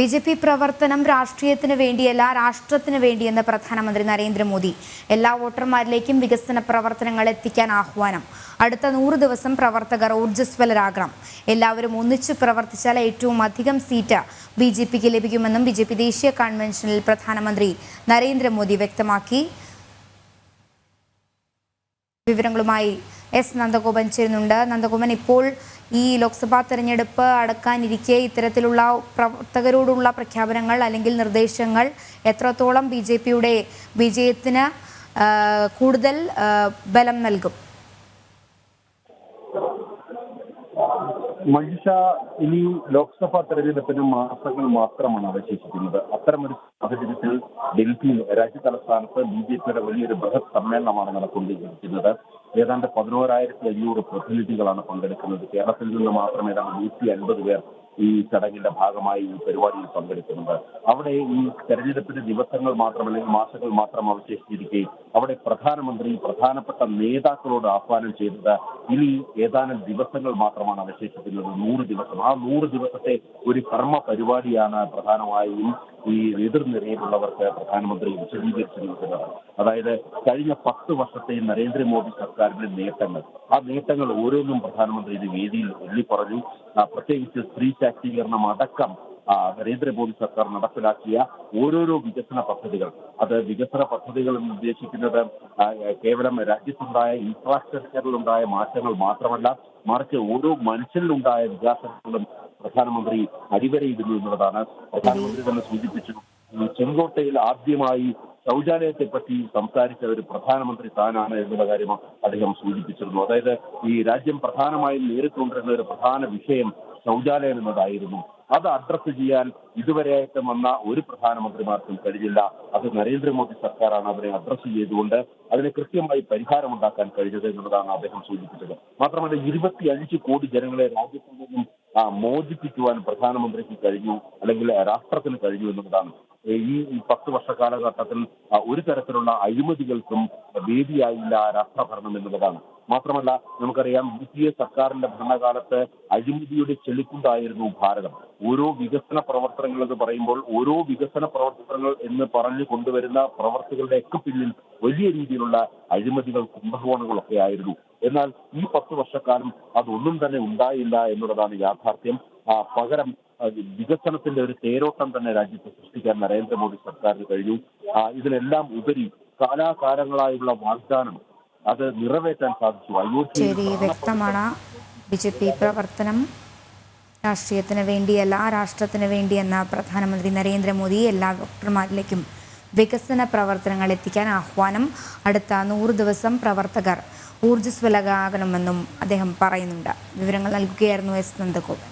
B J P പ്രവർത്തനം രാഷ്ട്രീയത്തിന് വേണ്ടിയല്ല രാഷ്ട്രത്തിന് വേണ്ടിയെന്ന് പ്രധാനമന്ത്രി നരേന്ദ്രമോദി എല്ലാ വോട്ടർമാരിലേക്കും വികസന പ്രവർത്തനങ്ങൾ എത്തിക്കാൻ ആഹ്വാനം. അടുത്ത നൂറ് ദിവസം പ്രവർത്തകർ ഊർജസ്വലരാകണം. എല്ലാവരും ഒന്നിച്ചു പ്രവർത്തിച്ചാൽ ഏറ്റവും അധികം സീറ്റ് ബി ജെ പിക്ക് ലഭിക്കുമെന്നും ബി ജെ പി ദേശീയ കൺവെൻഷനിൽ പ്രധാനമന്ത്രി നരേന്ദ്രമോദി വ്യക്തമാക്കി. വിവരങ്ങളുമായി എസ് നന്ദഗോപൻ ചേരുന്നുണ്ട്. നന്ദഗോപൻ ഇപ്പോൾ ഈ ലോക്സഭാ തെരഞ്ഞെടുപ്പ് അടക്കാനിരിക്കെ ഇത്തരത്തിലുള്ള പ്രവർത്തകരോടുള്ള പ്രഖ്യാപനങ്ങൾ അല്ലെങ്കിൽ നിർദ്ദേശങ്ങൾ എത്രത്തോളം ബി ജെ പിയുടെ വിജയത്തിന് കൂടുതൽ ബലം നൽകും? മഹിഷ ഇനി ലോക്സഭാ തെരഞ്ഞെടുപ്പിന് മാസങ്ങൾ മാത്രമാണ് അവശേഷിക്കുന്നത്. അത്തരമൊരു സാഹചര്യത്തിൽ ഡൽഹിയിൽ രാജ്യ തലസ്ഥാനത്ത് ബി ജെ പിയുടെ വലിയൊരു ബൃഹത് സമ്മേളനമാണ് നടക്കൊണ്ടിരിക്കുന്നത് ഏതാണ്ട് പതിനോരായിരത്തി അഞ്ഞൂറ് പ്രതിനിധികളാണ് പങ്കെടുക്കുന്നത്. കേരളത്തിൽ നിന്ന് മാത്രം ഏതാണ്ട് നൂറ്റി അൻപത് പേർ ഈ ചടങ്ങിന്റെ ഭാഗമായി ഈ പരിപാടിയിൽ പങ്കെടുക്കുന്നുണ്ട്. അവിടെ ഈ തെരഞ്ഞെടുപ്പിന്റെ ദിവസങ്ങൾ മാത്രം അല്ലെങ്കിൽ മാസങ്ങൾ മാത്രം അവശേഷിച്ചിരിക്കുകയും അവിടെ പ്രധാനമന്ത്രി പ്രധാനപ്പെട്ട നേതാക്കളോട് ആഹ്വാനം ചെയ്തത് ഇനി ഏതാനും ദിവസങ്ങൾ മാത്രമാണ് അവശേഷിക്കുന്നത്. നൂറ് ദിവസം. ആ നൂറ് ദിവസത്തെ ഒരു കർമ്മ പരിപാടിയാണ് പ്രധാനമായും ഈ എതിർനിരയിലുള്ളവർക്ക് പ്രധാനമന്ത്രി വിശദീകരിച്ചിരിക്കുന്നത് അതായത് കഴിഞ്ഞ പത്ത് വർഷത്തെ നരേന്ദ്രമോദി സർക്കാരിന്റെ നേട്ടങ്ങൾ. ആ നേട്ടങ്ങൾ ഓരോന്നും പ്രധാനമന്ത്രി ഇത് വേദിയിൽ ഒല്ലി പറഞ്ഞു പ്രത്യേകിച്ച് സ്ത്രീ ശാക്തീകരണം അടക്കം നരേന്ദ്രമോദി സർക്കാർ നടപ്പിലാക്കിയ ഓരോരോ വികസന പദ്ധതികൾ. അത് വികസന പദ്ധതികൾ എന്ന് ഉദ്ദേശിക്കുന്നത് കേവലം രാജ്യത്തുണ്ടായ ഇൻഫ്രാസ്ട്രക്ചറിലുണ്ടായ മാറ്റങ്ങൾ മാത്രമല്ല മറിച്ച് ഓരോ മനുഷ്യരിലുണ്ടായ വികാസങ്ങളും പ്രധാനമന്ത്രി അടിവരയിടുന്നു എന്നുള്ളതാണ് പ്രധാനമന്ത്രി തന്നെ സൂചിപ്പിച്ചു. ചെങ്കോട്ടയിൽ ആദ്യമായി ശൗചാലയത്തെ പറ്റി സംസാരിച്ച ഒരു പ്രധാനമന്ത്രി താനാണ് എന്നുള്ള കാര്യം അദ്ദേഹം സൂചിപ്പിച്ചിരുന്നു. അതായത് ഈ രാജ്യം പ്രധാനമായും നേരിട്ടുകൊണ്ടിരുന്ന ഒരു പ്രധാന വിഷയം ശൗചാലയം എന്നതായിരുന്നു. അത് അഡ്രസ് ചെയ്യാൻ ഇതുവരെയായിട്ടും വന്ന ഒരു പ്രധാനമന്ത്രിമാർക്കും കഴിഞ്ഞില്ല. അത് നരേന്ദ്രമോദി സർക്കാരാണ് അതിനെ അഡ്രസ് ചെയ്തുകൊണ്ട് അതിന് കൃത്യമായി പരിഹാരമുണ്ടാക്കാൻ കഴിഞ്ഞത് എന്നുള്ളതാണ് അദ്ദേഹം സൂചിപ്പിച്ചത്. മാത്രമല്ല ഇരുപത്തിയഞ്ച് കോടി ജനങ്ങളെ രാജ്യത്തു നിന്നും മോചിപ്പിക്കുവാൻ പ്രധാനമന്ത്രിക്ക് കഴിഞ്ഞു അല്ലെങ്കിൽ രാഷ്ട്രത്തിന് കഴിഞ്ഞു എന്നുള്ളതാണ്. ഈ പത്ത് വർഷ കാലഘട്ടത്തിൽ ഒരു തരത്തിലുള്ള അഴിമതികൾക്കും വേദിയായില്ല രാഷ്ട്രഭരണം എന്നുള്ളതാണ്. മാത്രമല്ല നമുക്കറിയാം യു പി എ സർക്കാരിന്റെ ഭരണകാലത്ത് അഴിമതിയുടെ ചെളിക്കുണ്ടായിരുന്നു ഭാരതം. ഓരോ വികസന പ്രവർത്തനങ്ങൾ എന്ന് പറയുമ്പോൾ ഓരോ വികസന പ്രവർത്തനങ്ങൾ എന്ന് പറഞ്ഞു കൊണ്ടുവരുന്ന പ്രവർത്തികളുടെ ഒക്കെ പിന്നിൽ വലിയ രീതിയിലുള്ള അഴിമതികൾ കുംഭകോണങ്ങളൊക്കെ ആയിരുന്നു. എന്നാൽ ഈ പത്ത് വർഷക്കാലം അതൊന്നും തന്നെ ഉണ്ടായില്ല എന്നുള്ളതാണ് യാഥാർത്ഥ്യം. പകരം വികസനത്തിന്റെ ഒരു തേരോട്ടം തന്നെ രാജ്യത്ത് സൃഷ്ടിക്കാൻ നരേന്ദ്രമോദി സർക്കാരിന് കഴിഞ്ഞു. ഇതിനെല്ലാം ഉപരി കാലാകാലങ്ങളായുള്ള വാഗ്ദാനം അത് നിറവേറ്റാൻ സാധിച്ചു. ശരി അയോധ്യയിൽ വ്യക്തമാണ് ബി ജെ പി പ്രവർത്തനം രാഷ്ട്രീയത്തിന് വേണ്ടിയല്ല രാഷ്ട്രത്തിന് വേണ്ടിയെന്ന പ്രധാനമന്ത്രി നരേന്ദ്രമോദി എല്ലാ ഡോക്ടർമാരിലേക്കും വികസന പ്രവർത്തനങ്ങൾ എത്തിക്കാൻ ആഹ്വാനം. അടുത്ത നൂറ് ദിവസം പ്രവർത്തകർ ഊർജസ്വലരാകണമെന്നും അദ്ദേഹം പറയുന്നുണ്ട്. വിവരങ്ങൾ നൽകുകയായിരുന്നു എസ് നന്ദഗോപൻ